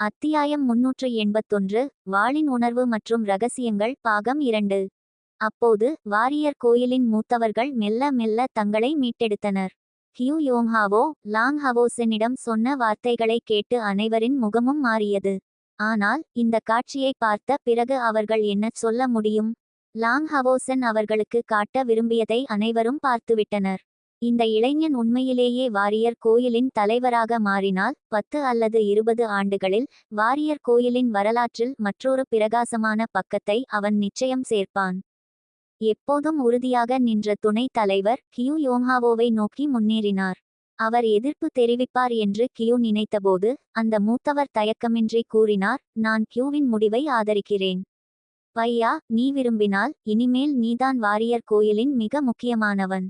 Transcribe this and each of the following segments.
அத்தியாயம் முன்னூற்று எண்பத்தொன்று வாளின் உணர்வு மற்றும் ரகசியங்கள் பாகம் இரண்டு. அப்போது வாரியர் கோயிலின் மூத்தவர்கள் மெல்ல மெல்ல தங்களை மீட்டெடுத்தனர். ஹியூ யோங்ஹாவோ லாங் ஹவோசனிடம் சொன்ன வார்த்தைகளை கேட்டு அனைவரின் முகமும் மாறியது. ஆனால் இந்த காட்சியை பார்த்த பிறகு அவர்கள் என்ன சொல்ல முடியும்? லாங் ஹவோசன் அவர்களுக்கு காட்ட விரும்பியதை அனைவரும் பார்த்துவிட்டனர். இந்த இளைஞன் உண்மையிலேயே வாரியர் கோயிலின் தலைவராக மாறினால் பத்து அல்லது இருபது ஆண்டுகளில் வாரியர் கோயிலின் வரலாற்றில் மற்றொரு பிரகாசமான பக்கத்தை அவன் நிச்சயம் சேர்ப்பான். எப்போதும் உறுதியாக நின்ற துணைத் தலைவர் கியூ யோங்ஹாவோவை நோக்கி முன்னேறினார். அவர் எதிர்ப்பு தெரிவிப்பார் என்று கியூ நினைத்தபோது அந்த மூத்தவர் தயக்கமின்றி கூறினார் நான் கியூவின் முடிவை ஆதரிக்கிறேன். பையா நீ விரும்பினால் இனிமேல் நீதான் வாரியர் கோயிலின் மிக முக்கியமானவன்.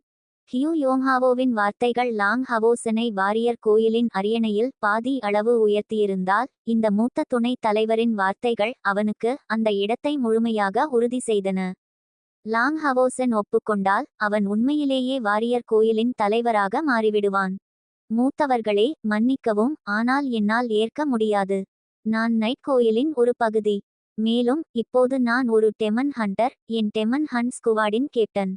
ஹியூ யோங்ஹாவோவின் வார்த்தைகள் லாங் ஹவோசனை வாரியர் கோயிலின் அரியணையில் பாதி அளவு உயர்த்தியிருந்தால் இந்த மூத்த துணைத் தலைவரின் வார்த்தைகள் அவனுக்கு அந்த இடத்தை முழுமையாக உறுதி செய்தன. லாங் ஹவோசன் ஒப்புக்கொண்டால் அவன் உண்மையிலேயே வாரியர் கோயிலின் தலைவராக மாறிவிடுவான். மூத்தவர்களே மன்னிக்கவும் ஆனால் என்னால் ஏற்க முடியாது. நான் நைட் கோயிலின் ஒரு பகுதி. மேலும் இப்போது நான் ஒரு டெமன் ஹண்டர் என் டெமன் ஹண்ட் ஸ்குவாடின் கேப்டன்.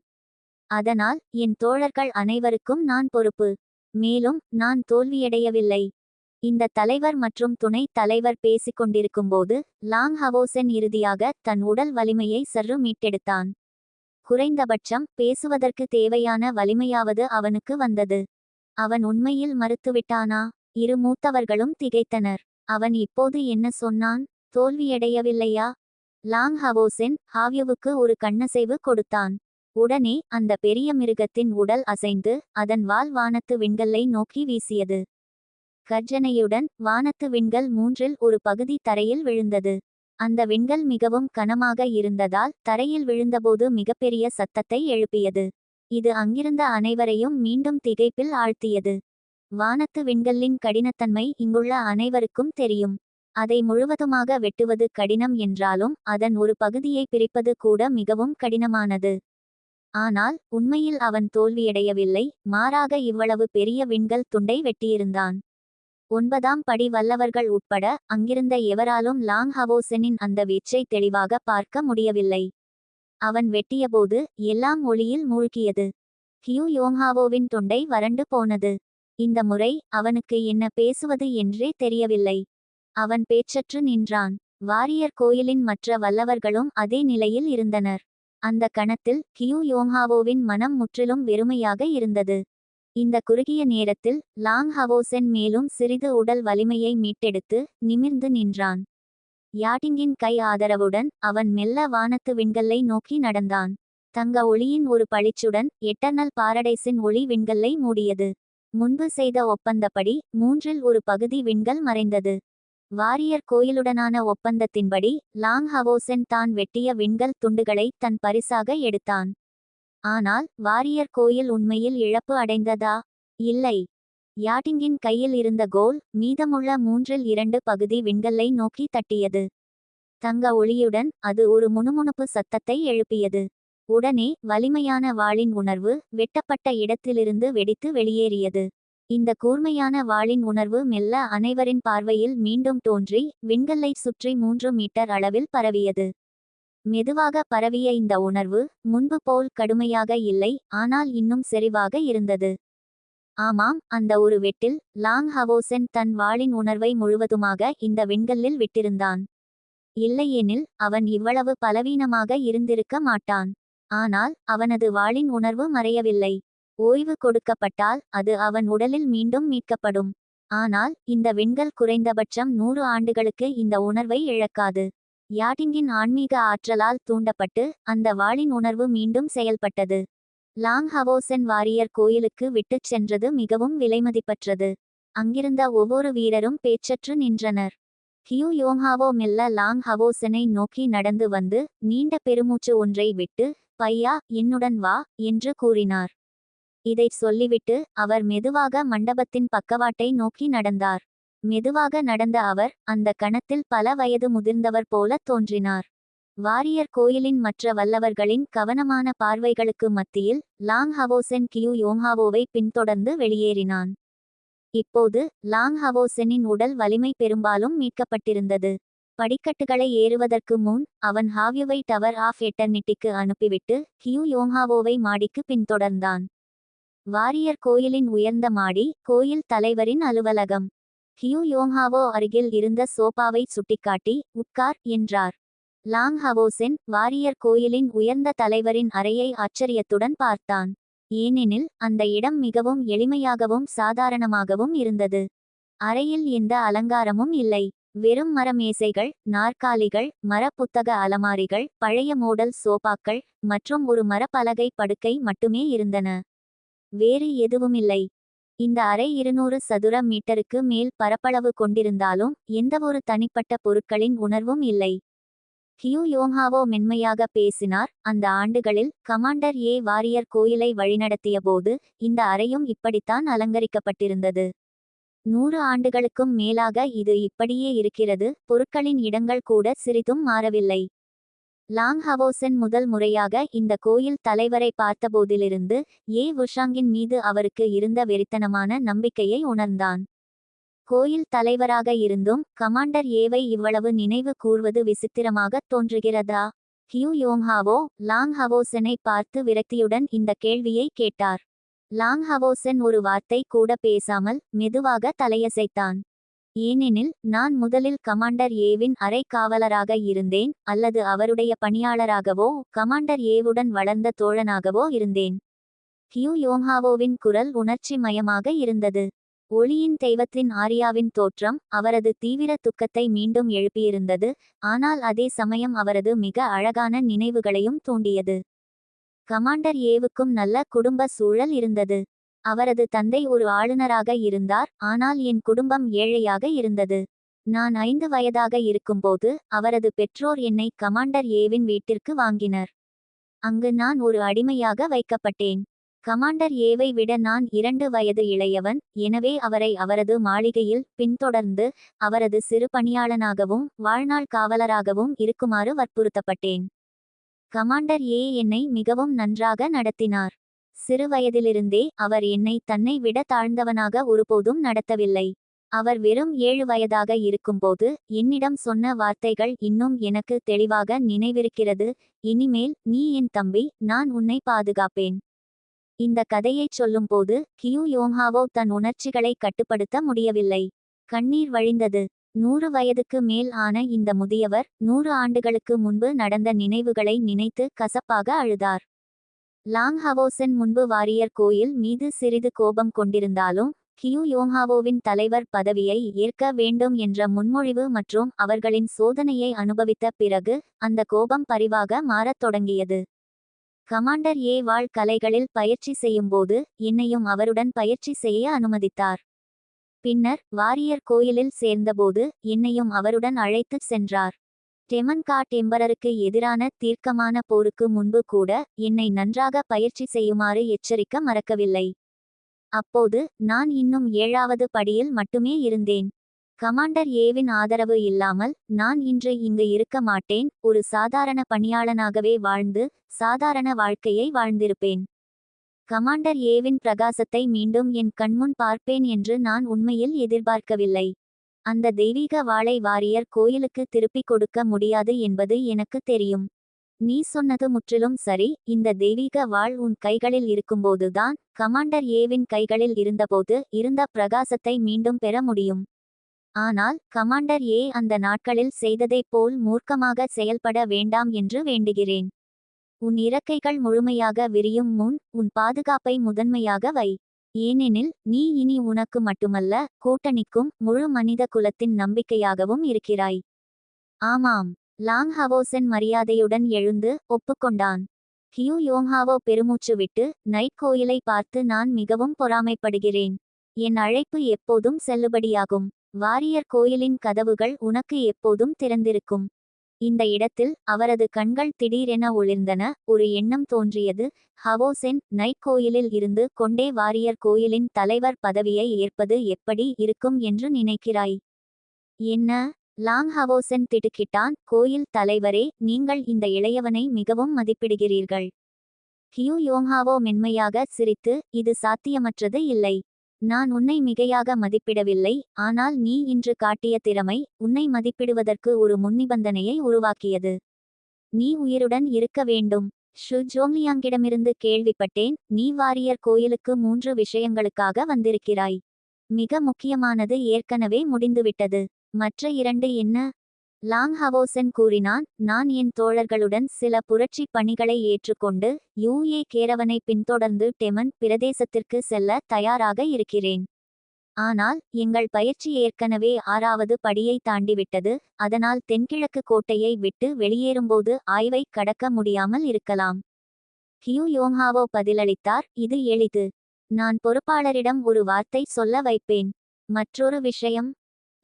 அதனால் என் தோழர்கள் அனைவருக்கும் நான் பொறுப்பு. மேலும் நான் தோல்வியடையவில்லை. இந்த தலைவர் மற்றும் துணைத் தலைவர் பேசிக் கொண்டிருக்கும்போது லாங் ஹவோசன் இறுதியாக தன் உடல் வலிமையை சற்று மீட்டெடுத்தான். குறைந்தபட்சம் பேசுவதற்கு தேவையான வலிமையாவது அவனுக்கு வந்தது. அவன் உண்மையில் மறுத்துவிட்டானா? இரு மூத்தவர்களும் திகைத்தனர். அவன் இப்போது என்ன சொன்னான்? தோல்வியடையவில்லையா? லாங் ஹவோசென் ஹாவ்யுவுக்கு ஒரு கண்ணசைவு கொடுத்தான். உடனே அந்த பெரிய மிருகத்தின் உடல் அசைந்து அதன் வால் வானத்து விண்கல்லை நோக்கி வீசியது. கர்ஜனையுடன் வானத்து விண்கல் மூன்றில் ஒரு பகுதி தரையில் விழுந்தது. அந்த விண்கல் மிகவும் கனமாக இருந்ததால் தரையில் விழுந்தபோது மிகப்பெரிய சத்தத்தை எழுப்பியது. இது அங்கிருந்த அனைவரையும் மீண்டும் திகைப்பில் ஆழ்த்தியது. வானத்து விண்கல்லின் கடினத்தன்மை இங்குள்ள அனைவருக்கும் தெரியும். அதை முழுவதுமாக வெட்டுவது கடினம் என்றாலும் அதன் ஒரு பகுதியை பிரிப்பது கூட மிகவும் கடினமானது. ஆனால் உண்மையில் அவன் தோல்வியடையவில்லை மாறாக இவ்வளவு பெரிய விண்கல் துண்டை வெட்டியிருந்தான். ஒன்பதாம் படி வல்லவர்கள் உட்பட அங்கிருந்த எவராலும் லாங் ஹவோசனின் அந்த வீச்சை தெளிவாக பார்க்க முடியவில்லை. அவன் வெட்டியபோது எல்லாம் ஒளியில் மூழ்கியது. ஹியூ யோங்ஹாவோவின் தொண்டை வறண்டு போனது. இந்த முறை அவனுக்கு என்ன பேசுவது என்றே தெரியவில்லை. அவன் பேச்சற்று நின்றான். வாரியர் கோயிலின் மற்ற வல்லவர்களும் அதே நிலையில் இருந்தனர். அந்த கணத்தில் கியூ யோங்ஹாவோவின் மனம் முற்றிலும் வெறுமையாக இருந்தது. இந்த குறுகிய நேரத்தில் லாங் ஹவோசென் மேலும் சிறிது உடல் வலிமையை மீட்டெடுத்து நிமிர்ந்து நின்றான். யாட்டிங்கின் கை ஆதரவுடன் அவன் மெல்ல வானத்து விண்கல்லை நோக்கி நடந்தான். தங்க ஒளியின் ஒரு பளிச்சுடன் எட்டர்னல் பாரடைஸின் ஒளி விண்கல்லை மூடியது. முன்பு செய்த ஒப்பந்தப்படி மூன்றில் ஒரு பகுதி விண்கல் மறைந்தது. வாரியர் கோயிலுடனான ஒப்பந்தத்தின்படி லாங் ஹவோசென் தான் வெட்டிய விண்கல் துண்டுகளை தன் பரிசாக எடுத்தான். ஆனால் வாரியர் கோயில் உண்மையில் இழப்பு அடைந்ததா? இல்லை. யாட்டிங்கின் கையில் இருந்த கோல் மீதமுள்ள மூன்றில் இரண்டு பகுதி விண்கல்லை நோக்கி தட்டியது. தங்க ஒளியுடன் அது ஒரு முணுமுணுப்பு சத்தத்தை எழுப்பியது. உடனே வலிமையான வாளின் உணர்வு வெட்டப்பட்ட இடத்திலிருந்து வெடித்து வெளியேறியது. இந்த கூர்மையான வாளின் உணர்வு மெல்ல அனைவரின் பார்வையில் மீண்டும் தோன்றி விண்கல்லை சுற்றி மூன்று மீட்டர் அளவில் பரவியது. மெதுவாக பரவிய இந்த உணர்வு முன்பு போல் கடுமையாக இல்லை ஆனால் இன்னும் செறிவாக இருந்தது. ஆமாம் அந்த ஒரு வெட்டில் லாங் ஹவோசென் தன் வாளின் உணர்வை முழுவதுமாக இந்த விண்கல்லில் விட்டிருந்தான். இல்லையெனில் அவன் இவ்வளவு பலவீனமாக இருந்திருக்க மாட்டான். ஆனால் அவனது வாளின் உணர்வு மறையவில்லை. ஓய்வு கொடுக்கப்பட்டால் அது அவன் உடலில் மீண்டும் மீட்கப்படும். ஆனால் இந்த விண்கள் குறைந்தபட்சம் நூறு ஆண்டுகளுக்கு இந்த உணர்வை இழக்காது. யாட்டிங்கின் ஆன்மீக ஆற்றலால் தூண்டப்பட்டு அந்த வாளின் உணர்வு மீண்டும் செயல்பட்டது. லாங் ஹவோசென் வாரியர் கோயிலுக்கு விட்டுச் சென்றது மிகவும் விலைமதிப்பற்றது. அங்கிருந்த ஒவ்வொரு வீரரும் பேச்சற்று நின்றனர். ஹியூ யோங்ஹாவோ மெல்ல லாங் ஹவோசனை நோக்கி நடந்து வந்து நீண்ட பெருமூச்சு ஒன்றை விட்டு பையா என்னுடன் வா என்று கூறினார். இதைச் சொல்லிவிட்டு அவர் மெதுவாக மண்டபத்தின் பக்கவாட்டை நோக்கி நடந்தார். மெதுவாக நடந்த அவர் அந்த கணத்தில் பல வயது முதிர்ந்தவர் போல தோன்றினார். வாரியர் கோயிலின் மற்ற வல்லவர்களின் கவனமான பார்வைகளுக்கு மத்தியில் லாங் ஹவோசென் கியூ யோங்ஹாவோவை பின்தொடர்ந்து வெளியேறினான். இப்போது லாங் ஹவோசெனின் உடல் வலிமை பெரும்பாலும் மீட்கப்பட்டிருந்தது. படிக்கட்டுகளை ஏறுவதற்கு முன் அவன் ஹாவ்யுவை டவர் ஆஃப் எட்டர்னிட்டிக்கு அனுப்பிவிட்டு ஹியூ யோங்ஹாவோவை மாடிக்கு பின்தொடர்ந்தான். வாரியர் கோயிலின் உயர்ந்த மாடி கோயில் தலைவரின் அலுவலகம். ஹியூ யோங்ஹாவோ அருகில் இருந்த சோபாவை சுட்டிக்காட்டி உட்கார் என்றார். லாங் ஹவோசென் வாரியர் கோயிலின் உயர்ந்த தலைவரின் அறையை ஆச்சரியத்துடன் பார்த்தான். ஏனெனில் அந்த இடம் மிகவும் எளிமையாகவும் சாதாரணமாகவும் இருந்தது. அறையில் எந்த அலங்காரமும் இல்லை. வெறும் மர மேசைகள் நாற்காலிகள் மர புத்தக அலமாரிகள் பழைய மோடல் சோபாக்கள் மற்றும் ஒரு மரப்பலகை படுக்கை மட்டுமே இருந்தன. வேறு எதுவுமில்லை. இந்த அறை இருநூறு சதுர மீட்டருக்கு மேல் பரப்பளவு கொண்டிருந்தாலும் எந்தவொரு தனிப்பட்ட பொருட்களின் உணர்வும் இல்லை. ஹியூ யோங்ஹாவோ மென்மையாக பேசினார். அந்த ஆண்டுகளில் கமாண்டர் ஏ வாரியர் கோயிலை வழிநடத்திய போது இந்த அறையும் இப்படித்தான் அலங்கரிக்கப்பட்டிருந்தது. நூறு ஆண்டுகளுக்கும் மேலாக இது இப்படியே இருக்கிறது. பொருட்களின் இடங்கள் கூட சிறிதும் மாறவில்லை. லாங் ஹவோசென் முதல் முறையாக இந்த கோயில் தலைவரை பார்த்தபோதிலிருந்து ஏ. உஷாங்கின் மீது அவருக்கு இருந்த வெறித்தனமான நம்பிக்கையை உணர்ந்தான். கோயில் தலைவராக இருந்தும் கமாண்டர் ஏவை இவ்வளவு நினைவு கூர்வது விசித்திரமாக தோன்றுகிறதா? ஹியூ யோங்ஹாவோ லாங் ஹவோசனை பார்த்து விரக்தியுடன் இந்த கேள்வியை கேட்டார். லாங் ஹவோசென் ஒரு வார்த்தை கூட பேசாமல் மெதுவாக தலையசைத்தான். ஏனெனில் நான் முதலில் கமாண்டர் ஏவின் அரை காவலராக இருந்தேன் அல்லது அவருடைய பணியாளராகவோ கமாண்டர் ஏவுடன் வளர்ந்த தோழனாகவோ இருந்தேன். ஹியூ யோங்ஹாவோவின் குரல் உணர்ச்சி மயமாக இருந்தது. ஒளியின் தெய்வத்தின் ஆரியாவின் தோற்றம் அவரது தீவிர துக்கத்தை மீண்டும் எழுப்பியிருந்தது ஆனால் அதே சமயம் அவரது மிக அழகான நினைவுகளையும் தூண்டியது. கமாண்டர் ஏவுக்கும் நல்ல குடும்ப சூழல் இருந்தது. அவரது தந்தை ஒரு ஆளுநராக இருந்தார் ஆனால் என் குடும்பம் ஏழையாக இருந்தது. நான் ஐந்து வயதாக இருக்கும்போது அவரது பெற்றோர் என்னை கமாண்டர் ஏவின் வீட்டிற்கு வாங்கினர். அங்கு நான் ஒரு அடிமையாக வைக்கப்பட்டேன். கமாண்டர் ஏவை விட நான் இரண்டு வயது இளையவன் எனவே அவரை அவரது மாளிகையில் பின்தொடர்ந்து அவரது சிறு பணியாளனாகவும் வாழ்நாள் காவலராகவும் இருக்குமாறு வற்புறுத்தப்பட்டேன். கமாண்டர் ஏ என்னை மிகவும் நன்றாக நடத்தினார். சிறுவயதிலிருந்தே அவர் என்னை தன்னை விட தாழ்ந்தவனாக ஒருபோதும் நடத்தவில்லை. அவர் வெறும் ஏழு வயதாக இருக்கும்போது என்னிடம் சொன்ன வார்த்தைகள் இன்னும் எனக்கு தெளிவாக நினைவிருக்கிறது. இனிமேல் நீ என் தம்பி நான் உன்னை பாதுகாப்பேன். இந்த கதையைச் சொல்லும்போது கியூ யோங்ஹாவோ தன் உணர்ச்சிகளை கட்டுப்படுத்த முடியவில்லை. கண்ணீர் வழிந்தது. நூறு வயதுக்கு மேல் ஆன இந்த முதியவர் நூறு ஆண்டுகளுக்கு முன்பு நடந்த நினைவுகளை நினைத்து கசப்பாக அழுதார். லாங் ஹவோசென் முன்பு வாரியர் கோயில் மீது சிறிது கோபம் கொண்டிருந்தாலும் கியூ யோங்ஹாவோவின் தலைவர் பதவியை ஏற்க வேண்டும் என்ற முன்மொழிவு மற்றும் அவர்களின் சோதனையை அனுபவித்த பிறகு அந்த கோபம் பரிவாக மாறத் தொடங்கியது. கமாண்டர் ஏ வாழ் கலைகளில் பயிற்சி செய்யும்போது என்னையும் அவருடன் பயிற்சி செய்ய அனுமதித்தார். பின்னர் வாரியர் கோயிலில் சேர்ந்தபோது என்னையும் அவருடன் அழைத்துச் சென்றார். டெமன்கா எம்பரருக்கு எதிரான தீர்க்கமான போருக்கு முன்பு கூட என்னை நன்றாக பயிற்சி செய்யுமாறு எச்சரிக்க மறக்கவில்லை. அப்போது நான் இன்னும் ஏழாவது படியில் மட்டுமே இருந்தேன். கமாண்டர் ஏவின் ஆதரவு இல்லாமல் நான் இன்று இங்கு இருக்க மாட்டேன். ஒரு சாதாரண பணியாளனாகவே வாழ்ந்து சாதாரண வாழ்க்கையை வாழ்ந்திருப்பேன். கமாண்டர் ஏவின் பிரகாசத்தை மீண்டும் என் கண்முன் பார்ப்பேன் என்று நான் உண்மையில் எதிர்பார்க்கவில்லை. அந்த தெய்வீக வாளை வாரியர் கோயிலுக்கு திருப்பிக் கொடுக்க முடியாது என்பது எனக்கு தெரியும். நீ சொன்னது முற்றிலும் சரி. இந்த தெய்வீக வாழ் உன் கைகளில் இருக்கும்போதுதான் கமாண்டர் ஏவின் கைகளில் இருந்தபோது இருந்த பிரகாசத்தை மீண்டும் பெற முடியும். ஆனால் கமாண்டர் ஏ அந்த நாட்களில் செய்ததைப் போல் மூர்க்கமாக செயல்பட வேண்டாம் என்று வேண்டுகிறேன். உன் இறக்கைகள் முழுமையாக விரியும் முன் உன் பாதுகாப்பை முதன்மையாக வை. ஏனெனில் நீ இனி உனக்கு மட்டுமல்ல கூட்டணிக்கும் முழு மனித குலத்தின் நம்பிக்கையாகவும் இருக்கிறாய். ஆமாம் லாங் ஹவோசென் மரியாதையுடன் எழுந்து ஒப்புக்கொண்டான். ஹியூ யோங்ஹாவோ பெருமூச்சு விட்டு நைட் கோயிலை பார்த்து நான் மிகவும் பொறாமைப்படுகிறேன். என் அழைப்பு எப்போதும் செல்லுபடியாகும். வாரியர் கோயிலின் கதவுகள் உனக்கு எப்போதும் திறந்திருக்கும். இந்த இடத்தில் அவரது கண்கள் திடீரென ஒளிர்ந்தன. ஒரு எண்ணம் தோன்றியது. ஹவோசென் நைட் கோயிலில் இருந்து கொண்டே வாரியர் கோயிலின் தலைவர் பதவியை ஏற்பது எப்படி இருக்கும் என்று நினைக்கிறாய்? என்ன? லாங் ஹவோசென் திடுக்கிட்டான். கோயில் தலைவரே நீங்கள் இந்த இளையவனை மிகவும் மதிப்பிடுகிறீர்கள். ஹியூ யோங்ஹாவோ மென்மையாக சிரித்து இது சாத்தியமற்றது இல்லை. நான் உன்னை மிகையாக மதிப்பிடவில்லை ஆனால் நீ இன்று காட்டிய திறமை உன்னை மதிப்பிடுவதற்கு ஒரு முன்னிபந்தனையை உருவாக்கியது. நீ உயிருடன் இருக்க வேண்டும். ஷு ஜோங்லியாங்கிடமிருந்து கேள்விப்பட்டேன் நீ வாரியர் கோயிலுக்கு மூன்று விஷயங்களுக்காக வந்திருக்கிறாய். மிக முக்கியமானது ஏற்கனவே முடிந்துவிட்டது. மற்ற இரண்டு என்ன? லாங்ஹவோசன் கூறினான் நான் என் தோழர்களுடன் சில புரட்சி பணிகளை ஏற்றுக்கொண்டு யூஏ கேரவனை பின்தொடர்ந்து டெமன் பிரதேசத்திற்கு செல்ல தயாராக இருக்கிறேன். ஆனால் எங்கள் பயிற்சி ஏற்கனவே ஆறாவது படியை தாண்டிவிட்டது அதனால் தென்கிழக்கு கோட்டையை விட்டு வெளியேறும்போது ஆய்வை கடக்க முடியாமல் இருக்கலாம். ஹியூ யோங்ஹாவோ பதிலளித்தார் இது எளிது. நான் பொறுப்பாளரிடம் ஒரு வார்த்தை சொல்ல வைப்பேன். மற்றொரு விஷயம்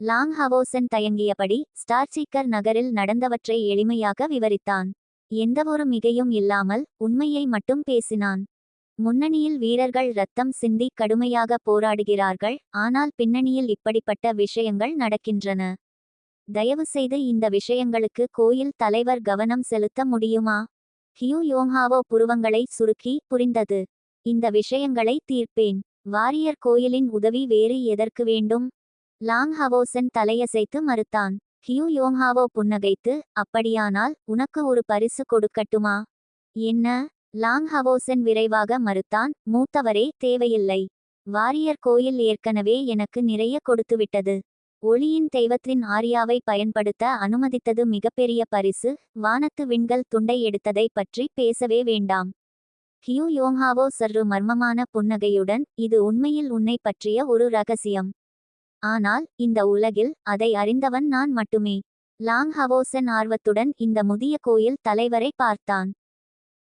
லாங் ஹவோசன் தயங்கியபடி ஸ்டார்சீக்கர் நகரில் நடந்தவற்றை எளிமையாக விவரித்தான். எந்தவொரு மிகையும் இல்லாமல் உண்மையை மட்டும் பேசினான். முன்னணியில் வீரர்கள் ரத்தம் சிந்தி கடுமையாக போராடுகிறார்கள் ஆனால் பின்னணியில் இப்படிப்பட்ட விஷயங்கள் நடக்கின்றன. தயவுசெய்து இந்த விஷயங்களுக்கு கோயில் தலைவர் கவனம் செலுத்த முடியுமா? ஹியூ யோங்ஹாவோ புருவங்களை சுருக்கி புரிந்தது. இந்த விஷயங்களை தீர்ப்பேன். வாரியர் கோயிலின் உதவி வேறு எதற்கு வேண்டும்? லாங் ஹவோசன் தலையசைத்து மறுத்தான். ஹியூ யோங்ஹாவோ புன்னகைத்து அப்படியானால் உனக்கு ஒரு பரிசு கொடுக்கட்டுமா? என்ன? லாங் ஹவோசன் விரைவாக மறுத்தான். மூத்தவரே தேவையில்லை. வாரியர் கோயில் ஏற்கனவே எனக்கு நிறைய கொடுத்துவிட்டது. ஒளியின் தெய்வத்தின் ஆரியாவை பயன்படுத்த அனுமதித்தது மிகப்பெரிய பரிசு. வானத்து விண்கள் துண்டை எடுத்ததை பற்றி பேசவே வேண்டாம். ஹியூ யோங்ஹாவோ சற்று மர்மமான புன்னகையுடன் இது உண்மையில் உன்னை பற்றிய ஒரு ரகசியம். ஆனால் இந்த உலகில் அதை அறிந்தவன் நான் மட்டுமே. லாங் ஹவோசன் ஆர்வத்துடன் இந்த முதிய கோயில் தலைவரை பார்த்தான்.